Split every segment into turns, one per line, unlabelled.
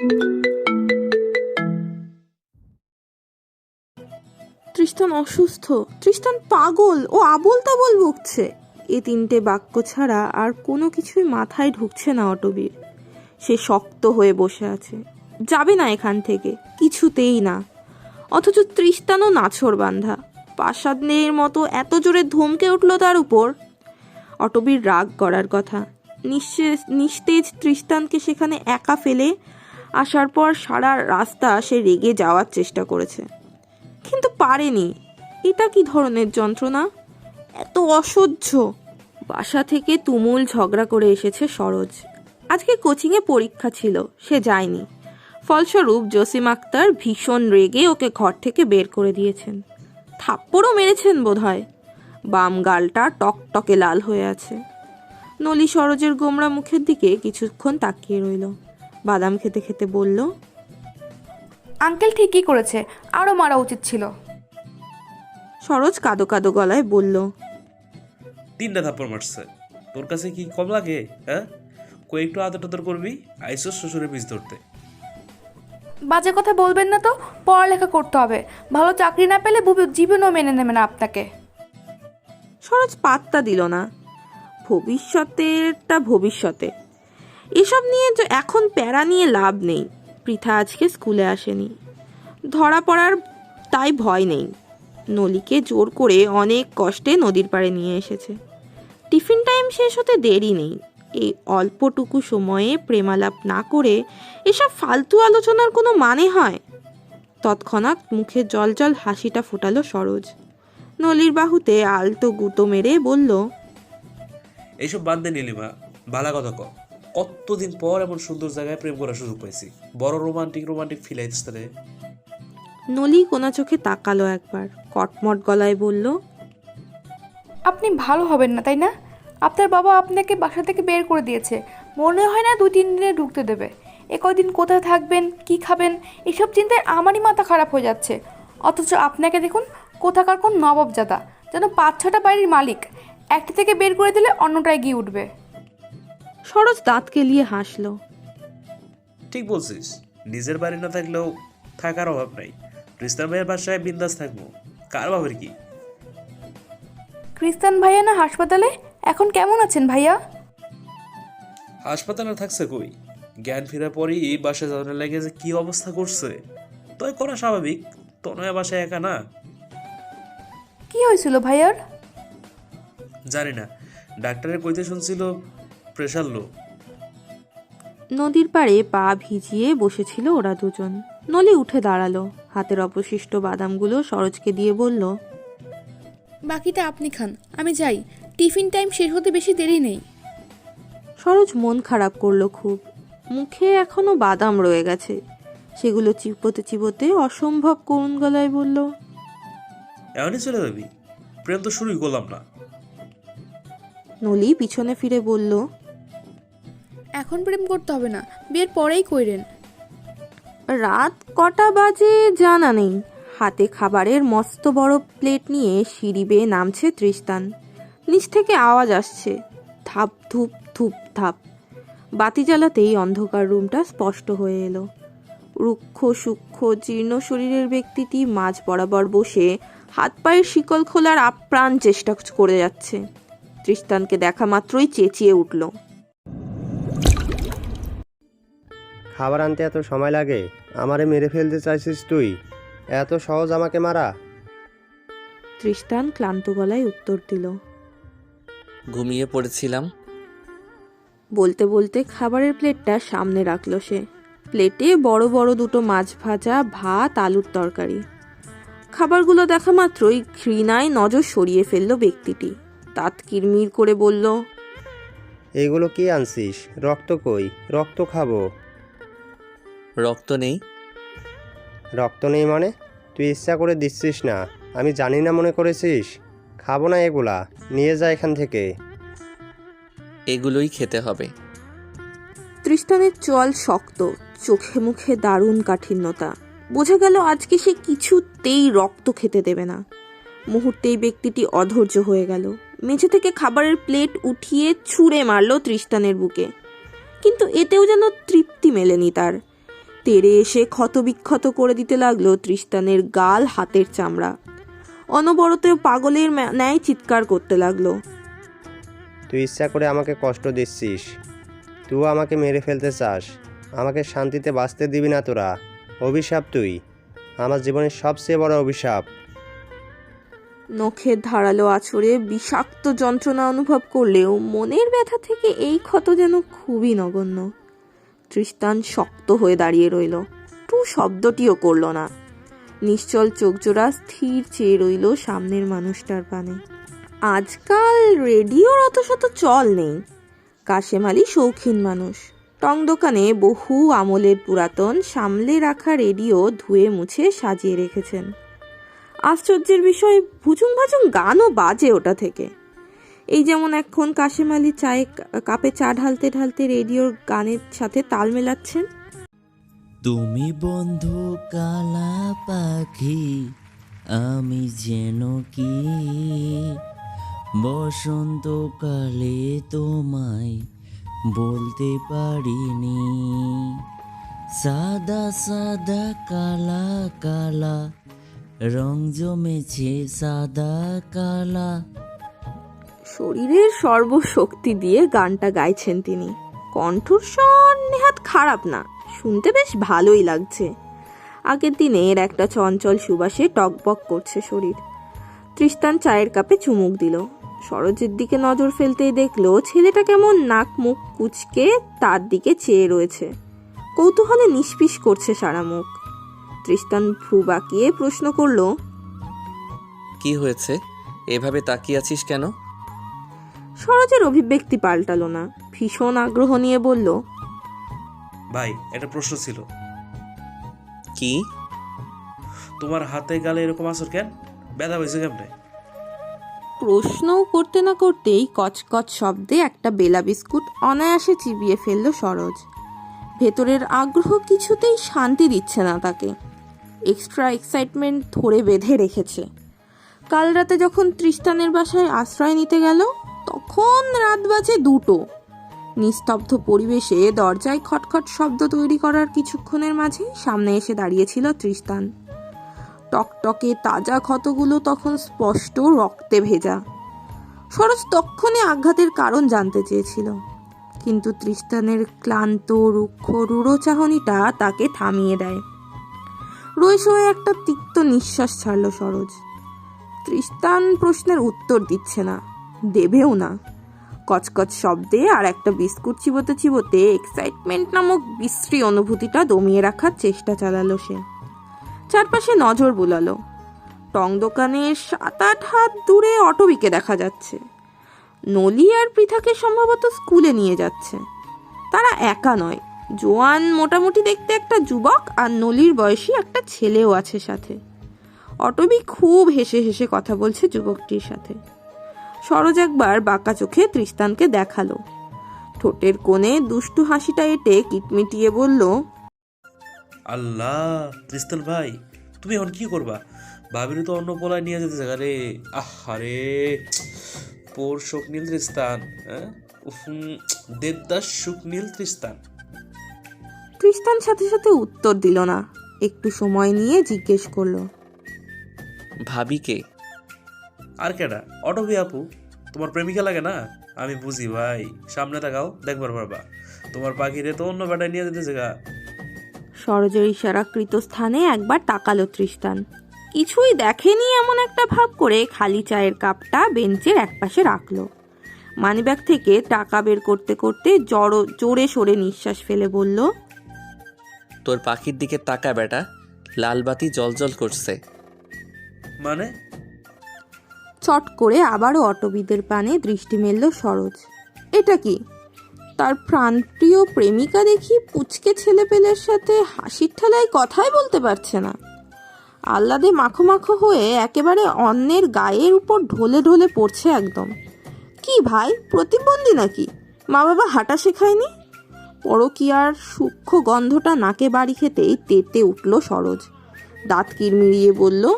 তৃষ্টান অসুস্থ। তৃষ্টান পাগল। ও আবল তাবল বকছে এ তিনটে বাক্য ছাড়া আর কোনো কিছুই মাথায় ঢুকছে না অটবির। সে শক্ত হয়ে বসে আছে। যাবে না এখান থেকে। কিছুতেই না। অথচ তৃষ্টানও নাছর বান্ধা। পাশাদের মতো এত জোরে ধমকে উঠল তার উপর। অটবির রাগ করার কথা। নিঃশেষ, নিস্তেজ তৃষ্টানকে সেখানে একা ফেলে আসার পর সারা রাস্তা সে রেগে যাওয়ার চেষ্টা করেছে। কিন্তু পারেনি। এটা কি ধরনের যন্ত্রণা? এত অসহ্য। বাসা থেকে তুমুল ঝগড়া করে এসেছে সরোজ। আজকে কোচিংয়ে পরীক্ষা ছিল, সে যায়নি। ফলস্বরূপ জসিম আক্তার ভীষণ রেগে ওকে ঘর থেকে বের করে দিয়েছেন। থাপ্পড়ও মেরেছেন বোধহয়। বাম গালটা টকটকে লাল হয়ে আছে। নলি সরোজের গোমরা মুখের দিকে কিছুক্ষণ তাকিয়ে রইল। বাদাম খেতে খেতে বলল
আঙ্কেল ঠিকই করেছে আরও মারা উচিত ছিল।
সরোজ কাদো কাদো গলায় বলল
তিনটা থাপ্পড় মারছে। তোর কাছে কি কম লাগে হ্যাঁ? কই একটু আদর টাদর করবি? আইসো শ্বশুরের পিস ধরতে।
বাজে কথা বলবেন না তো পড়ালেখা করতে হবে। ভালো চাকরি না পেলে বুবি- জীবনেও মেনে নেবে না আপনাকে।
সরোজ পাত্তা দিল না। ভবিষ্যতেরটা ভবিষ্যতে। এসব নিয়ে এখন প্যারা নিয়ে লাভ নেই। পৃথা আজকে স্কুলে আসেনি। ধরা পড়ার তাই ভয় নেই। নলিকে জোর করে অনেক কষ্টে নদীর পাড়ে নিয়ে এসেছে। টিফিন টাইম শেষ হতে দেরি নেই। এই অল্পটুকু সময়ে প্রেমালাপ না করে এসব ফালতু আলোচনার কোনো মানে হয়? তৎক্ষণাৎ মুখে জল জল হাসিটা ফোটালো সরোজ। নলির বাহুতে আলতো গুঁতো মেরে বলল,
এইসব বাদ দে নীলিমা কথা কতদিন পর এমন সুন্দর জায়গায় প্রেম করার সুযোগ পাইছি? বড় রোমান্টিক রোমান্টিক ফিল আইতেছে
নলি কোনা চোখে তাকালো একবার কটমট গলায় বলল
আপনি ভালো হবেন না তাই না? আপনার বাবা আপনাকে বাসা থেকে বের করে দিয়েছে। মনে হয় না দুই তিন দিনে ঢুকতে দেবে। এ কয়দিন কোথায় থাকবেন কি খাবেন এসব চিন্তায় আমারই মাথা খারাপ হয়ে যাচ্ছে। অথচ আপনাকে দেখুন কোথাকার কোন নবাবজাদা যেন পাঁচ ছটা বাড়ির মালিক একটা থেকে বের করে দিলে অন্যটায় গিয়ে উঠবে।
সরোজ দাঁত কেলিয়ে হাসলো।
ঠিক বলছিস নিজের বাড়ি না থাকলেও থাকার অভাব নাই। রিস্তার ভাইয়ের বাসায় বিন্দাস থাকব কার বাবার কি?
ক্রিস্তান ভাইয়া না হাসপাতালে? এখন কেমন আছেন ভাইয়া?
হাসপাতালে থাকছে কই? জ্ঞান ফেরার পরই বাসায় যাওয়ার লেগে যে কি অবস্থা করছে। তাই করা স্বাভাবিক তনয়া বাসায় একা না?
কি হয়েছিল ভাইয়ার?
জানি না ডাক্তারের কইতে শুনছিল প্রেশার লো
নদীর পাড়ে পা ভিজিয়ে বসেছিল ওরা দুজন। নলি উঠে দাঁড়াল। হাতের অবশিষ্ট বাদামগুলো সরোজকে দিয়ে বলল
বাকিটা আপনি খান আমি যাই। টিফিন টাইম শেষ হতে বেশি দেরি নেই।
সরোজ মন খারাপ করল খুব। মুখে এখনও বাদাম রয়ে গেছে। সেগুলো চিবোতে চিবোতে অসম্ভব করুণ গলায় বলল
এমনই চলে যাবি? প্রেম তো শুরুই করলাম না।
নলি পিছনে ফিরে বলল
এখন প্রেম করতে হবে না, বিয়ের পরেই কইরেন।
রাত কটা বাজে জানা নেই। হাতে খাবারের মস্ত বড় প্লেট নিয়ে সিঁড়ি বেয়ে নামছে তৃষ্তান নিচ থেকে আওয়াজ আসছে, ধাপ ধুপ ধুপ ধাপ। বাতি জ্বালাতেই অন্ধকার রুমটা স্পষ্ট হয়ে এলো। রুক্ষ, সূক্ষ্ম, জীর্ণ শরীরের ব্যক্তিটি মাঝ বরাবর বসে হাত পায়ের শিকল খোলার আপ্রাণ চেষ্টা করে যাচ্ছে। তৃষ্তানকে দেখা মাত্রই চেঁচিয়ে উঠল।
খাবার আনতে এত সময় লাগে? আমারে মেরে ফেলতে চাইছিস তুই? এত সহজ আমাকে মারা।
তৃষ্টান ক্লান্ত গলায় উত্তর দিল।
ঘুমিয়ে পড়েছিলাম।
বলতে বলতে খাবারের প্লেটটা সামনে রাখল সে। প্লেটে বড় বড় দুটো মাছ ভাজা ভাত আলুর তরকারি। খাবারগুলো দেখা মাত্রই ঘৃণায় নজর সরিয়ে ফেলল ব্যক্তিটি। তাত কিরমির করে বলল
এগুলো কি আনছিস? রক্ত কই? রক্ত খাব।
রক্ত নেই?
রক্ত নেই মানে? তুই ইচ্ছা করে দিচ্ছিস না। আমি জানি না মনে করেছিস। খাব না এগুলা। নিয়ে যা এখান থেকে।
এগুলোই খেতে হবে।
তৃষ্টানের চল শক্ত চোখে মুখে দারুণ কাঠিন্যতা। বোঝা গেল আজকে সে কিছুতেই রক্ত খেতে দেবে না। মুহূর্তেই ব্যক্তিটি অধৈর্য হয়ে গেল। মেঝে থেকে খাবারের প্লেট উঠিয়ে ছুঁড়ে মারল তৃষ্টানের বুকে। কিন্তু এতেও যেন তৃপ্তি মেলেনি তার। তেরে এসে ক্ষতবিক্ষত করে দিতে লাগল তৃষ্টানের গাল হাতের চামড়া। অনবরত পাগলের ন্যায় চিৎকার করতে লাগল।
তুই ইচ্ছা করে আমাকে কষ্ট দিচ্ছিস। তুই আমাকে মেরে ফেলতে চাস। আমাকে শান্তিতে বাঁচতে দিবি না তোরা। অভিশাপ তুই। আমার জীবনের সবচেয়ে বড় অভিশাপ।
নখের ধারালো আছড়ে বিষাক্ত যন্ত্রণা অনুভব করলেও মনের ব্যথা থেকে এই ক্ষত যেন খুবই নগণ্য। তৃষ্টান শক্ত হয়ে দাঁড়িয়ে রইল। টু শব্দটিও করল না। নিশ্চল চোখজোড়া স্থির চেয়ে রইল সামনের মানুষটার পানে আজকাল রেডিওর অত শত চল নেই। কাশেম আলী শৌখিন মানুষ। টং দোকানে বহু আমলের পুরাতন সামলে রাখা রেডিও ধুয়ে মুছে সাজিয়ে রেখেছেন। আশ্চর্যের বিষয় ভুচুং ভাচুং গানও বাজে ওটা থেকে। এই যেমন এখন কাশেম আলী চায়ে কাপে চা ঢালতে ঢালতে রেডিওর গানের সাথে তাল মেলাচ্ছেন।
তুমি বন্ধু কালা পাখি, আমি যেন কি? বসন্তকালে তোমায় বলতে পারিনি। সাদা সাদা, কালা কালা, রং জমেছে সাদা, কালা
শরীরের সর্বশক্তি দিয়ে গানটা গাইছেন তিনি। কণ্ঠর স্বর নেহাত খারাপ না, শুনতে বেশ ভালোই লাগছে। আগের দিনের একটা চঞ্চল সুবাসে টকবক করছে শরীর। তৃষ্টান চায়ের কাপে চুমুক দিল। সরোজের দিকে নজর ফেলতেই দেখল, ছেলেটা কেমন নাক মুখ কুচকে তার দিকে চেয়ে রয়েছে। কৌতূহলে নিষ্পিস করছে সারা মুখ। তৃষ্টান ভ্রু বাঁকিয়ে প্রশ্ন করল,
কি হয়েছে? এভাবে তাকিয়ে আছিস কেন?
সরোজের অভিব্যক্তি পাল্টালো না। ভীষণ আগ্রহ নিয়ে বলল
ভাই একটা প্রশ্ন ছিল।
কি?
তোমার হাতে গালে এরকম আসর কেন? ব্যথা হয়েছে কেমনে?
প্রশ্নও করতে না করতেই কচকচ শব্দে একটা বেলা বিস্কুট অনায়াসে চিবিয়ে ফেলল সরোজ। ভেতরের আগ্রহ কিছুতেই শান্তি দিচ্ছে না তাকে। এক্সট্রা এক্সাইটমেন্ট ধরে বেঁধে রেখেছে। কাল রাতে যখন তৃষ্টানের বাসায় আশ্রয় নিতে গেল তখন রাত বাজে দুটো। নিস্তব্ধ পরিবেশে দরজায় খটখট শব্দ তৈরি করার কিছুক্ষণের মাঝে সামনে এসে দাঁড়িয়েছিল তৃষ্টান টকটকে তাজা ক্ষতগুলো তখন স্পষ্ট রক্তে ভেজা। সরোজ তক্ষণে আঘাতের কারণ জানতে চেয়েছিল। কিন্তু তৃষ্টানের ক্লান্ত, রুক্ষ রূঢ় চাহনিটা তাকে থামিয়ে দেয়। রইস হয়ে একটা তিক্ত নিঃশ্বাস ছাড়ল সরোজ। তৃষ্টান প্রশ্নের উত্তর দিচ্ছে না। দেবেও না। কচকচ শব্দে আর একটা বিস্কুট চিবোতে চিবোতে এক্সাইটমেন্ট নামক বিশ্রী অনুভূতিটা দমিয়ে রাখার চেষ্টা চালালো সে। চারপাশে নজর বুলালো। টং দোকানের সাত আট হাত দূরে অটোবিকে দেখা যাচ্ছে। নলি আর পৃথাকে সম্ভবত স্কুলে নিয়ে যাচ্ছে। তারা একা নয়। জোয়ান মোটামুটি দেখতে একটা যুবক আর নলির বয়সী একটা ছেলেও আছে সাথে। অটবি খুব হেসে হেসে কথা বলছে যুবকটির সাথে। সরোজ একবার বাঁকা চোখে তৃষ্টানকে দেখাল। ঠোঁটের কোণে দুষ্টু হাসিটা এঁটে কিটমিটিয়ে বলল
আল্লাহ তৃস্তান ভাই তুমি এখন কি করবা? ভাবিনি তো অন্য পোলায় নিয়ে যেতে রে। আহারে পোর শোকনীল তৃস্তান হ্যাঁ? দেবদাস শুকনীল তৃস্তান
তৃষ্টান সাথে সাথে উত্তর দিল না। একটু সময় নিয়ে জিজ্ঞেস করল
ভাবি কে
আর কেডা? অটবি আপু তোমার প্রেমিকা লাগে না? আমি বুঝি ভাই সামনে তাকাও দেখবার পারবা। তোমার পাখিরে তো অন্য বেটায় নিয়ে যেতে গা।
সরোজের ইশারাকৃত স্থানে একবার তাকালো তৃষ্টান কিছুই দেখেনি এমন একটা ভাব করে খালি চায়ের কাপটা বেঞ্চের একপাশে রাখল। মানিব্যাগ থেকে টাকা বের করতে করতে জড়ো জোরে সরে নিঃশ্বাস ফেলে বলল
তোর পাখির দিকে তাকা বেটা লাল বাতি জলজল করছে।
মানে?
চট করে আবারও অটবিদের পানে দৃষ্টি মেলল সরোজ। এটা কি? তার প্রাণপ্রিয় প্রেমিকা দেখি পুচকে ছেলেপেলের সাথে হাসির ঠেলায় কথাই বলতে পারছে না। আহ্লাদে মাখো মাখো হয়ে একেবারে অন্যের গায়ের উপর ঢলে ঢলে পড়ছে একদম। কি ভাই, প্রতিবন্ধী নাকি? মা বাবা হাঁটা শেখায়নি? পরকিয়ার সূক্ষ্ম গন্ধটা নাকে বাড়ি খেতেই তেতে উঠল সরোজ। দাঁত কিরমিরিয়ে বলল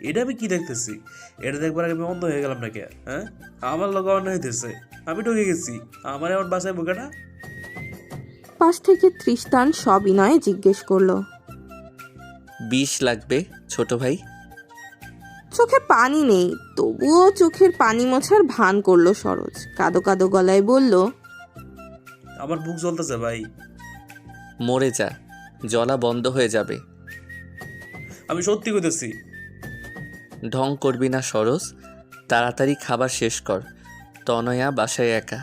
এটা আমি কি দেখতেছি? এটা দেখবার আগে আমি অন্ধ হয়ে গেলাম নাকি? হ্যাঁ? আমার লোক অন্য হইতেছে। আমি ঢুকে গেছি। আমার এমন বাসায় বোকাটা
পাশ থেকে তৃষ্টান সবিনয়ে জিজ্ঞেস করল।
বিষ লাগবে ছোট ভাই?
চোখে পানি নেই তবুও চোখের পানি মোছার ভান করল সরোজ। কাদো কাদো গলায় বলল
আমার বুক জ্বলতেছে ভাই।
মরে যা জলা বন্ধ হয়ে যাবে।
আমি সত্যি কইতেছি
ঢং করবি না সরস তাড়াতাড়ি খাবার শেষ কর, তনয়া বাসায় একা।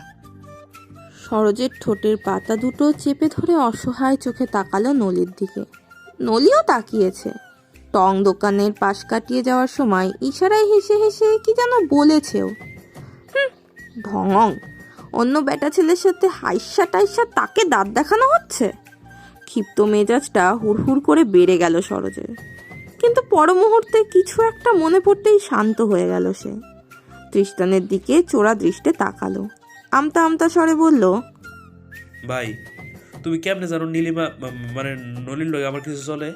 সরোজের ঠোঁটের পাতা দুটো চেপে ধরে অসহায় চোখে তাকালো নলির দিকে। নলিও তাকিয়েছে। টং দোকানের পাশ কাটিয়ে যাওয়ার সময় ইশারায় হেসে হেসে কি যেন বলেছেও। ঢং। অন্য বেটা ছেলের সাথে হাইসা টাইসা তাকে দাঁত দেখানো হচ্ছে? ক্ষিপ্ত মেজাজটা হুড়হুড় করে বেড়ে গেল সরোজের। কিন্তু পর মুহূর্তে কিছু একটা মনে পড়তেই শান্ত হয়ে গেল সে। তৃষ্টানের দিকে চোরা দৃষ্টে তাকালো। আমতা আমতা স্বরে বলল
ভাই তুমি কেমনে জানো নীলিমা মানে নলিন লগে আমার কিছু চলে?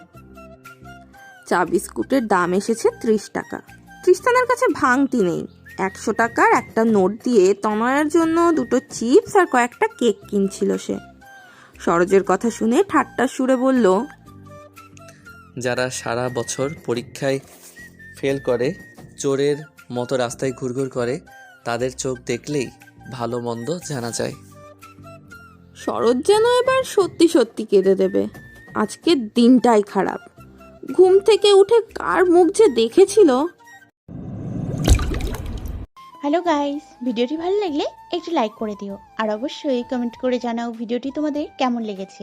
চা বিস্কুটের দাম এসেছে ত্রিশ টাকা। তৃষ্টানের কাছে ভাঙতি নেই। একশো টাকার একটা নোট দিয়ে তনয়ের জন্য দুটো চিপস আর কয়েকটা কেক কিনছিল সে। সরোজের কথা শুনে ঠাট্টা সুরে বলল
যারা সারা বছর পরীক্ষায় ফেল করে চোরের মতো রাস্তায় ঘুরঘুর করে তাদের চোখ দেখলেই ভালো মন্দ জানা যায়।
শরৎ যেন এবার সত্যি সত্যি কেঁদে দেবে। আজকের দিনটাই খারাপ। ঘুম থেকে উঠে কার মুখ যে দেখেছিল?
হ্যালো গাইস ভিডিওটি ভালো লাগলে একটু লাইক করে দিও। আর অবশ্যই কমেন্ট করে জানাও ভিডিওটি তোমাদের কেমন লেগেছে।